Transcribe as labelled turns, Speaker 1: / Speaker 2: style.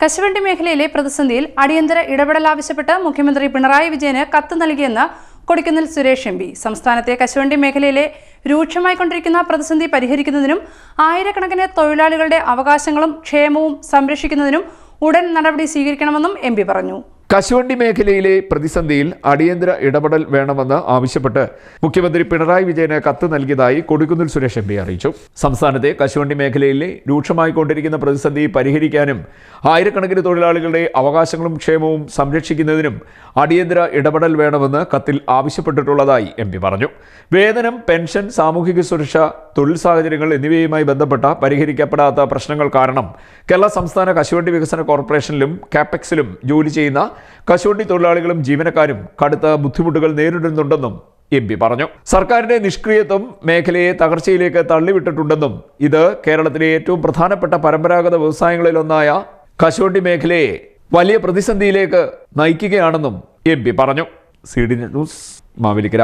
Speaker 1: കശുവണ്ടി മേഖലയിലെ പ്രതിസന്ധിയിൽ അടിയന്തര ഇടപെടൽ ആവശ്യപ്പെട്ട് മുഖ്യമന്ത്രി പിണറായി വിജയന് കത്ത് നൽകിയെന്ന് കൊടിക്കുന്നിൽ സുരേഷ് എം പി. സംസ്ഥാനത്തെ കശുവണ്ടി മേഖലയിലെ രൂക്ഷമായിക്കൊണ്ടിരിക്കുന്ന പ്രതിസന്ധി പരിഹരിക്കുന്നതിനും ആയിരക്കണക്കിന് തൊഴിലാളികളുടെ അവകാശങ്ങളും ക്ഷേമവും സംരക്ഷിക്കുന്നതിനും ഉടൻ നടപടി സ്വീകരിക്കണമെന്നും എം പറഞ്ഞു.
Speaker 2: കശുവണ്ടി മേഖലയിലെ പ്രതിസന്ധിയിൽ അടിയന്തര ഇടപെടൽ വേണമെന്ന് ആവശ്യപ്പെട്ട് മുഖ്യമന്ത്രി പിണറായി വിജയന് കത്ത് നൽകിയതായി കൊടിക്കുന്നിൽ സുരേഷ് എം പി അറിയിച്ചു. സംസ്ഥാനത്തെ കശുവണ്ടി മേഖലയിലെ രൂക്ഷമായിക്കൊണ്ടിരിക്കുന്ന പ്രതിസന്ധി പരിഹരിക്കാനും ആയിരക്കണക്കിന് തൊഴിലാളികളുടെ അവകാശങ്ങളും ക്ഷേമവും സംരക്ഷിക്കുന്നതിനും അടിയന്തര ഇടപെടൽ വേണമെന്ന് കത്തിൽ ആവശ്യപ്പെട്ടിട്ടുള്ളതായി എം പറഞ്ഞു. വേതനം പെൻഷൻ സാമൂഹിക സുരക്ഷ തൊഴിൽ സാഹചര്യങ്ങൾ എന്നിവയുമായി ബന്ധപ്പെട്ട പരിഹരിക്കപ്പെടാത്ത പ്രശ്നങ്ങൾ കാരണം കേരള സംസ്ഥാന കശുവണ്ടി വികസന കോർപ്പറേഷനിലും കാപ്പെക്സിലും ജോലി ചെയ്യുന്ന കശുവണ്ടി തൊഴിലാളികളും ജീവനക്കാരും കടുത്ത ബുദ്ധിമുട്ടുകൾ നേരിടുന്നുണ്ടെന്നും എം പി പറഞ്ഞു. സർക്കാരിന്റെ നിഷ്ക്രിയത്വം മേഖലയെ തകർച്ചയിലേക്ക് തള്ളിവിട്ടിട്ടുണ്ടെന്നും ഇത് കേരളത്തിലെ ഏറ്റവും പ്രധാനപ്പെട്ട പരമ്പരാഗത വ്യവസായങ്ങളിലൊന്നായ കശുവണ്ടി മേഖലയെ വലിയ പ്രതിസന്ധിയിലേക്ക് നയിക്കുകയാണെന്നും എം പി പറഞ്ഞു. C D news Mavelikara.